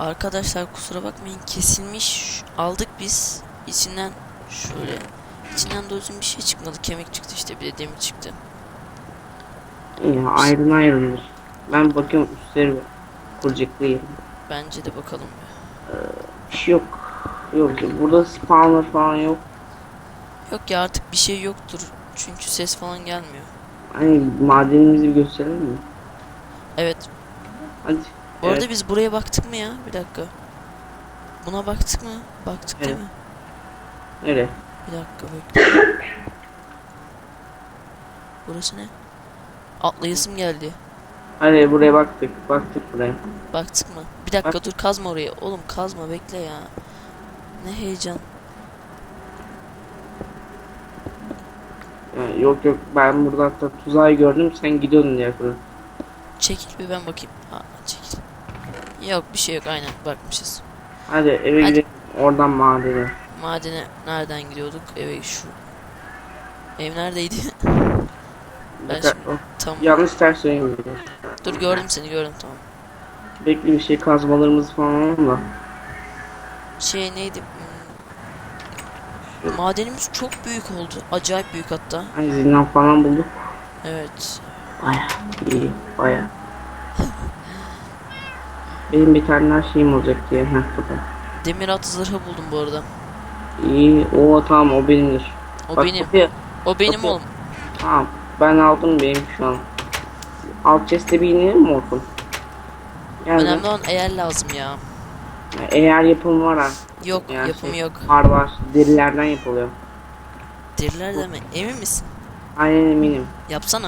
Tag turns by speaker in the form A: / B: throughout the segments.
A: Arkadaşlar kusura bakmayın kesilmiş aldık biz içinden şöyle içinden düzgün bir şey çıkmadı kemik çıktı işte bir de demir çıktı.
B: Ya ayrın ayrılır. Ben bakıyorum üstleri kuracaklı yerim.
A: Bence de bakalım.
B: Bir şey yok. Yok burada spawner falan yok.
A: Yok ya artık bir şey yoktur çünkü ses falan gelmiyor.
B: Hani madenimizi gösterelim mi?
A: Evet
B: Hadi.
A: Bu
B: Evet.
A: arada biz buraya baktık mı ya bir dakika. Buna baktık mı? Baktık değil
B: Evet.
A: mi?
B: Nereye?
A: Bir dakika bekle. Burası ne? Atlayasım geldi.
B: Hadi buraya baktık. Baktık buraya.
A: Baktık mı? Bir dakika
B: Bak.
A: dur kazma oraya. Oğlum kazma bekle ya. Ne heyecan.
B: Ya, yok yok ben burada hatta tuzağı gördüm sen gidiyordun diye yakaladım.
A: Çekil bir ben bakayım. Ha çekil. Yok bir şey yok aynen bakmışız.
B: Hadi eve
A: Hadi.
B: gidelim. Oradan madene.
A: Madene nereden gidiyorduk? Eve şu. Ev neredeydi? Ben
B: Bak-
A: şimdi- Tam.
B: Yanlış ters yöne.
A: Dur gördüm seni gördüm tamam.
B: Bekle bir şey kazmalarımız falan alalım da.
A: Şey neydi? Madenimiz çok büyük oldu. Acayip büyük hatta.
B: Hani zindan falan bulduk.
A: Evet.
B: Baya iyi baya. Benim bir tane daha şeyim olacak diye. Heh burada.
A: Demir at zırhı buldum bu arada.
B: İyi o tamam o benimdir.
A: O
B: Bak,
A: benim.
B: kapıya-
A: O benim
B: kapıya-
A: oğlum.
B: Tamam ben aldım benim şu an. Alt chest'e bir inelim mi Orkun? Gel
A: Önemli
B: lan.
A: olan eğer lazım ya.
B: Eğer yapım var ha.
A: Yok
B: Yani
A: yapımı
B: şey-
A: yok.
B: Var var. Derilerden yapılıyor.
A: Deriler de mi? Emin misin?
B: Aynen eminim.
A: Yapsana.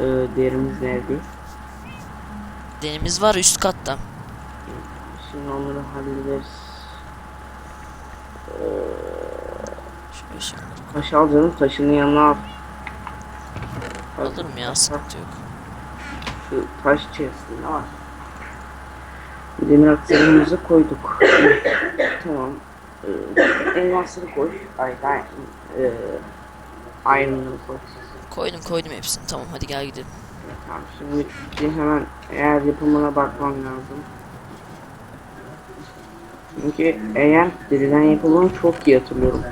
B: Ee, derimiz nerede?
A: Derimiz var üst katta.
B: Şimdi onları hallederiz.
A: Şey
B: Taş al canım taşının yanına al.
A: alırım ya sıkıntı yok.
B: Şu taş içerisinde var. Demir aksamımızı koyduk. tamam. Ee, elmasları koy. Ay ay. Ee, iron'ları koy.
A: Koydum koydum hepsini. Tamam hadi gel gidelim.
B: Tamam şimdi bir hemen eğer yapımına bakmam lazım. Çünkü eğer deriden yapıldığını çok iyi hatırlıyorum.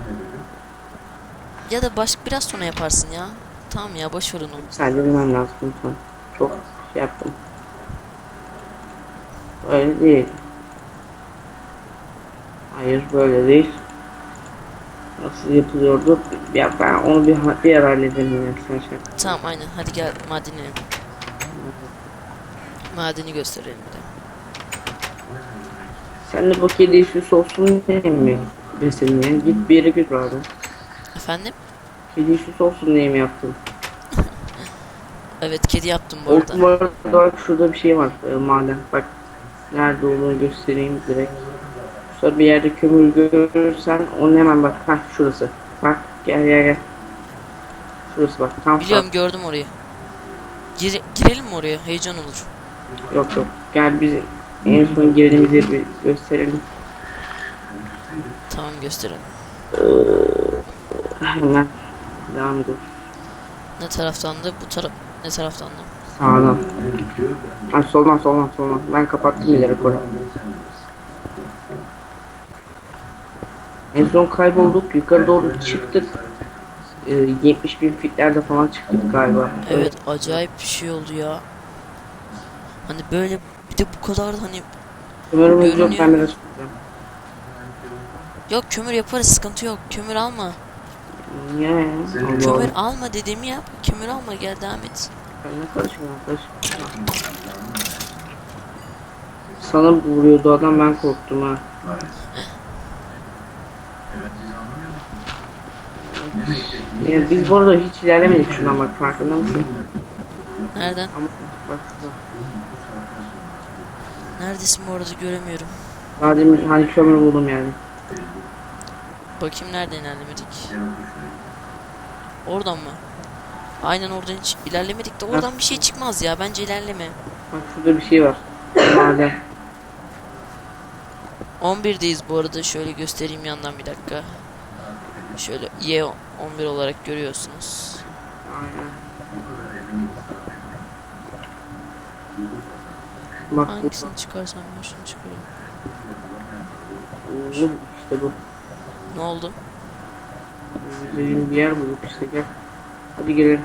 A: Ya da baş biraz sonra yaparsın ya. Tamam ya boş ver onu.
B: Sadece bilmem lazım lütfen. Çok şey yaptım. Öyle değil. Hayır böyle değil. Nasıl yapılıyordu? Ya ben onu bir, bir ya. Sen şey.
A: Tamam aynen hadi gel madeni. Madeni gösterelim bir de.
B: Sen de bu kedi süs olsun diye mi? Yani git bir yere götür abi.
A: Efendim?
B: Kedi süs olsun diye mi yaptın?
A: Evet kedi yaptım bu arada.
B: Bu arada bak şurada bir şey var e, maden. Bak nerede olduğunu göstereyim direkt. Sonra bir yerde kömür görürsen onu hemen bak. Hah şurası. Bak gel gel gel. Şurası bak tam
A: Biliyorum gördüm orayı. Gire- girelim mi oraya? Heyecan olur.
B: Yok yok. Gel biz en son girdiğimiz yeri bir gösterelim.
A: Tamam gösterelim.
B: Hemen devam edelim.
A: Ne taraftandı? Bu taraf ne taraftandı?
B: Sağdan. Ha, soldan soldan soldan. Ben kapattım ileri koru. En son kaybolduk. Yukarı doğru çıktık. Ee, 70 bin fitlerde falan çıktık galiba.
A: Evet acayip bir şey oldu ya. Hani böyle bir de bu kadar hani
B: Umarım yok ben biraz tutacağım.
A: yok kömür yaparız sıkıntı yok. Kömür alma.
B: Ya ya. Allah
A: Kömür
B: Allah.
A: alma dediğimi yap. Kömür alma gel devam et.
B: Ben ne karışmıyorum karışma. Sana vuruyordu adam ben korktum ha. Ya biz bu arada hiç ilerlemedik şuradan bak farkında mısın?
A: Nereden?
B: Ama bak şurada.
A: Neredesin bu arada göremiyorum.
B: Demin hani kömür buldum yani.
A: Bakayım nereden ilerlemedik. Oradan mı? Aynen oradan hiç ilerlemedik de oradan bir şey çıkmaz ya. Bence ilerleme.
B: Bak şurada bir şey var. Maden.
A: 11'deyiz bu arada. Şöyle göstereyim yandan bir dakika. Şöyle Y 11 olarak görüyorsunuz.
B: Aynen. Bak
A: Hangisini çıkarsam ben şunu çıkarayım.
B: bu işte bu.
A: Ne oldu?
B: Dediğim bir yer bulduk işte gel. Hadi girelim.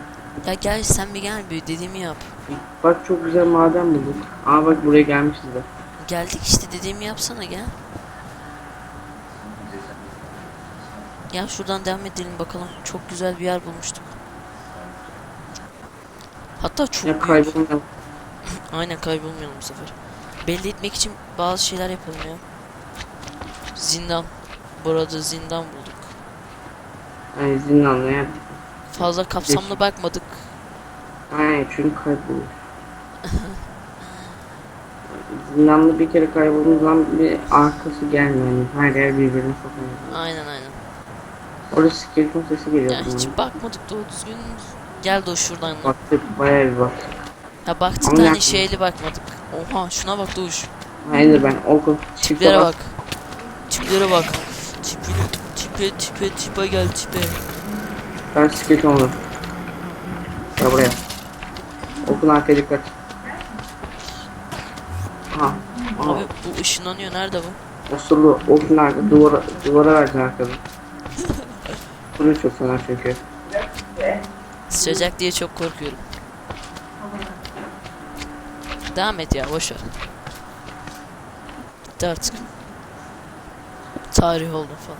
A: Ya gel sen bir gel bir dediğimi yap.
B: Bak çok güzel maden bulduk. Aa bak buraya gelmişiz de.
A: Geldik işte dediğimi yapsana gel. Gel şuradan devam edelim bakalım. Çok güzel bir yer bulmuştuk. Hatta çok
B: Ya
A: büyük.
B: kaybolmayalım.
A: Aynen kaybolmayalım bu sefer. Belli etmek için bazı şeyler yapalım ya. Zindan. Burada zindan bulduk.
B: Yani zindanla ya.
A: Fazla kapsamlı bakmadık.
B: Aynen çünkü kaybolur. Zindanlı bir kere kaybolduğumuz zaman bir arkası gelmiyor. Yani her yer birbirine sokuyor.
A: Aynen aynen.
B: Orada skeleton sesi geliyor.
A: Ya hiç bakmadık doğru düzgün. Gel de şuradan.
B: Baktık bayağı bir bak.
A: Ya baktık
B: Ama
A: da hani şeyli bakmadık. Oha şuna bak Doğuş.
B: Hayır ben o çifte
A: Tiplere
B: bak.
A: Tiplere bak. Tipi, tipe tipe tipe gel tipe.
B: Ben skeleton oldum. Gel buraya. Okun arkaya dikkat. Aha. Aha.
A: Abi bu ışınlanıyor nerede bu?
B: Osurlu okun arkada duvara, duvara verdin arkada. Bunu çok sanar çünkü.
A: Sıcak diye çok korkuyorum. Devam et ya boşver. Bitti artık. Tarih oldu falan.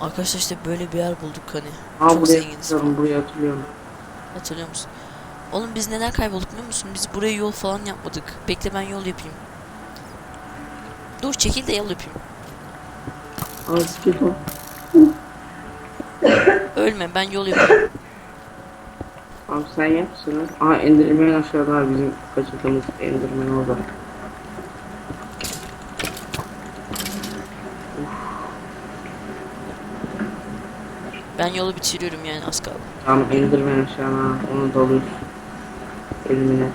A: Arkadaşlar işte böyle bir yer bulduk hani.
B: Ha
A: Çok
B: buraya
A: zenginiz
B: hatırlıyorum, burayı hatırlıyorum.
A: Hatırlıyor musun? Oğlum biz neden kaybolduk biliyor musun? Biz buraya yol falan yapmadık. Bekle ben yol yapayım. Dur çekil de yol yapayım.
B: Skeleton.
A: Ölme ben yol yapayım.
B: Abi sen yapsın. Aa Enderman aşağıda var bizim kaçırdığımız Enderman orada.
A: Ben yolu bitiriyorum yani az kaldı.
B: Tam Enderman aşağıda onu alıyoruz. Elimine.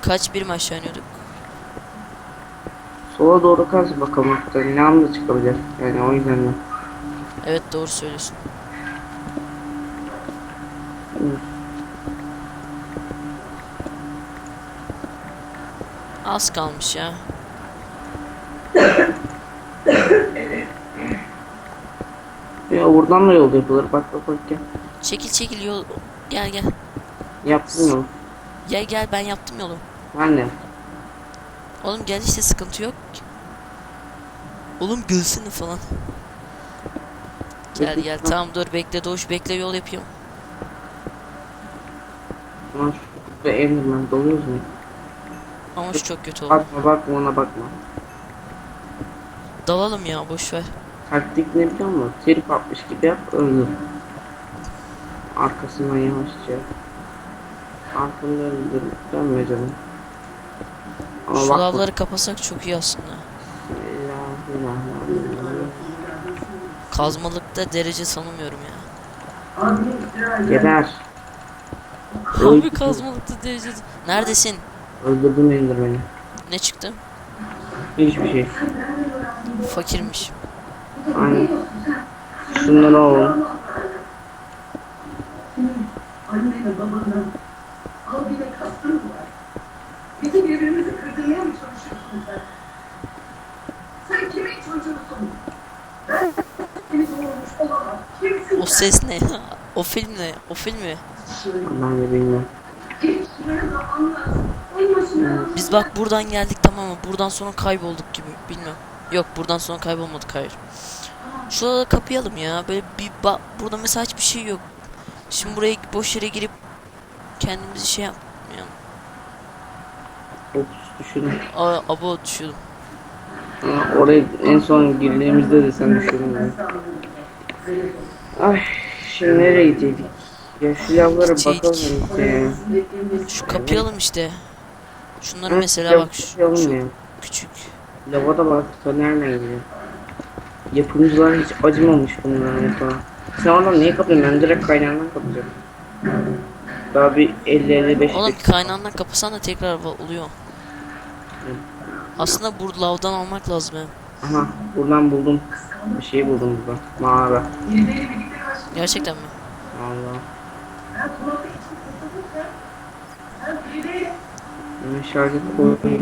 A: Kaç birim aşağı iniyorduk?
B: Sola doğru kaz bakalım ne anda çıkabilir. Yani o yüzden de.
A: Evet doğru söylüyorsun. Az kalmış ya.
B: Ya buradan da yol yapılır. Bak bak bak gel.
A: Çekil çekil yol. Gel gel.
B: Yaptın mı?
A: Gel gel ben yaptım yolu.
B: De.
A: Oğlum gel işte sıkıntı yok. ki. Oğlum gülsene falan. Gel gel tamam dur bekle Doğuş bekle yol yapıyorum.
B: Ama şu Enderman doluyoruz mu?
A: Ama şu çok kötü oldu.
B: Bakma bakma ona bakma.
A: Dalalım ya boş ver.
B: Taktik ne biliyor musun? Trip atmış gibi yap öldür. Arkasından yavaşça. Arkamda öldür. Dönme canım. Ama
A: Şu lavları kapasak çok iyi aslında. Kazmalıkta derece tanımıyorum ya.
B: Geber.
A: Abi kazmalıkta derece... Neredesin?
B: Öldürdüm Enderman'i.
A: Ne çıktı?
B: Hiçbir şey.
A: Fakirmiş.
B: Aynen. Şunları alalım.
C: Anne ve babanın kalbine kastın var. Bizi birbirimizi kırdırmaya mı çalışıyorsun sen? Sen kimin çocuğusun? Ben seni doğurmuş olamam. Kimsin
A: O ses ne? o film ne? O film mi?
B: Ben de bilmiyorum.
A: Biz bak buradan geldik tamam mı? Buradan sonra kaybolduk gibi. Bilmem. Yok buradan sonra kaybolmadık hayır. Şurada kapayalım ya. Böyle bir ba burada mesela hiçbir şey yok. Şimdi buraya boş yere girip kendimizi şey yapmayalım.
B: Ops düşünün.
A: Aa, abo düşüyordum.
B: Ha, Oraya en son girdiğimizde de sen düşünün. ya. Ay şimdi nereye gidecektik? Ya şu
A: Gidecektik.
B: bakalım işte.
A: Şu kapayalım işte. Şunları mesela bak şu, şu küçük.
B: Lava da bak nereden gidiyor? Yapımcılar hiç acımamış bunlara mesela. Sen oradan niye kapıyorsun? Ben direkt kaynağından kapacağım. Daha bir 50-55
A: Oğlum kaynağından kapasan da tekrar oluyor. Aslında bu lavdan almak lazım.
B: Aha buradan buldum. Bir şey buldum burada. Mağara.
A: Gerçekten mi?
B: Allah.
C: Ben kulakta için